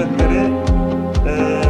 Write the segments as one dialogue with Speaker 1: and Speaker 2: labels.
Speaker 1: sohbetleri e,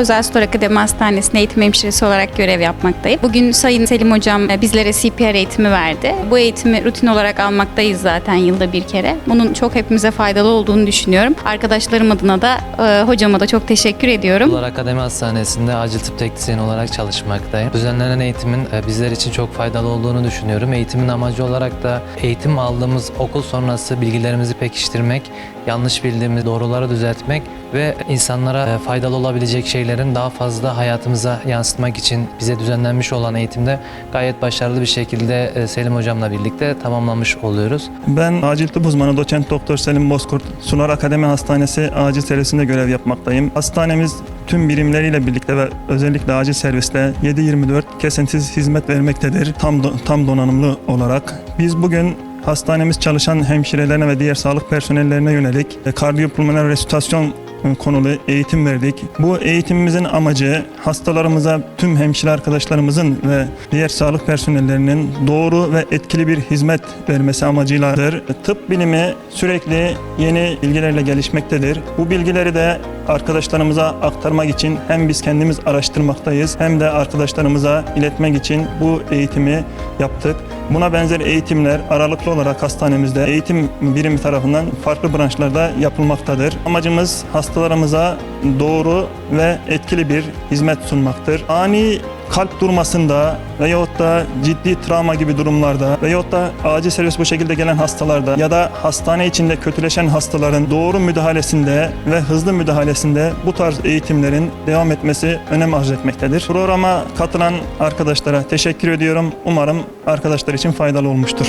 Speaker 2: Özel Stor Akademi Hastanesi'nde eğitim hemşiresi olarak görev yapmaktayım. Bugün Sayın Selim Hocam e, bizlere CPR eğitimi verdi. Bu eğitimi rutin olarak almaktayız zaten yılda bir kere. Bunun çok hepimize faydalı olduğunu düşünüyorum. Arkadaşlarım adına da e, hocama da çok teşekkür ediyorum.
Speaker 3: Yıllar Akademi Hastanesi'nde acil tıp teknisyeni olarak çalışmaktayım. Düzenlenen eğitimin e, bizler için çok faydalı olduğunu düşünüyorum. Eğitimin amacı olarak da eğitim aldığımız okul sonrası bilgilerimizi pekiştirmek, yanlış bildiğimiz doğruları düzeltmek ve insanlara e, faydalı olabilecek şeylerin daha fazla hayatımıza yansıtmak için bize düzenlenmiş olan eğitimde gayet başarılı bir şekilde e, Selim Hocam'la birlikte tamamlamış oluyoruz.
Speaker 1: Ben acil tıp uzmanı doçent doktor Selim Bozkurt, Sunar Akademi Hastanesi acil servisinde görev yapmaktayım. Hastanemiz tüm birimleriyle birlikte ve özellikle acil servisle 7-24 kesintisiz hizmet vermektedir tam do- tam donanımlı olarak. Biz bugün hastanemiz çalışan hemşirelerine ve diğer sağlık personellerine yönelik e, kardiyopulmoner resütasyon konulu eğitim verdik. Bu eğitimimizin amacı hastalarımıza tüm hemşire arkadaşlarımızın ve diğer sağlık personellerinin doğru ve etkili bir hizmet vermesi amacıyladır. Tıp bilimi sürekli yeni bilgilerle gelişmektedir. Bu bilgileri de arkadaşlarımıza aktarmak için hem biz kendimiz araştırmaktayız hem de arkadaşlarımıza iletmek için bu eğitimi yaptık. Buna benzer eğitimler aralıklı olarak hastanemizde eğitim birimi tarafından farklı branşlarda yapılmaktadır. Amacımız hastalarımıza doğru ve etkili bir hizmet sunmaktır. Ani kalp durmasında veyahut da ciddi travma gibi durumlarda veyahut da acil servis bu şekilde gelen hastalarda ya da hastane içinde kötüleşen hastaların doğru müdahalesinde ve hızlı müdahalesinde bu tarz eğitimlerin devam etmesi önem arz etmektedir. Programa katılan arkadaşlara teşekkür ediyorum. Umarım arkadaşlar için faydalı olmuştur.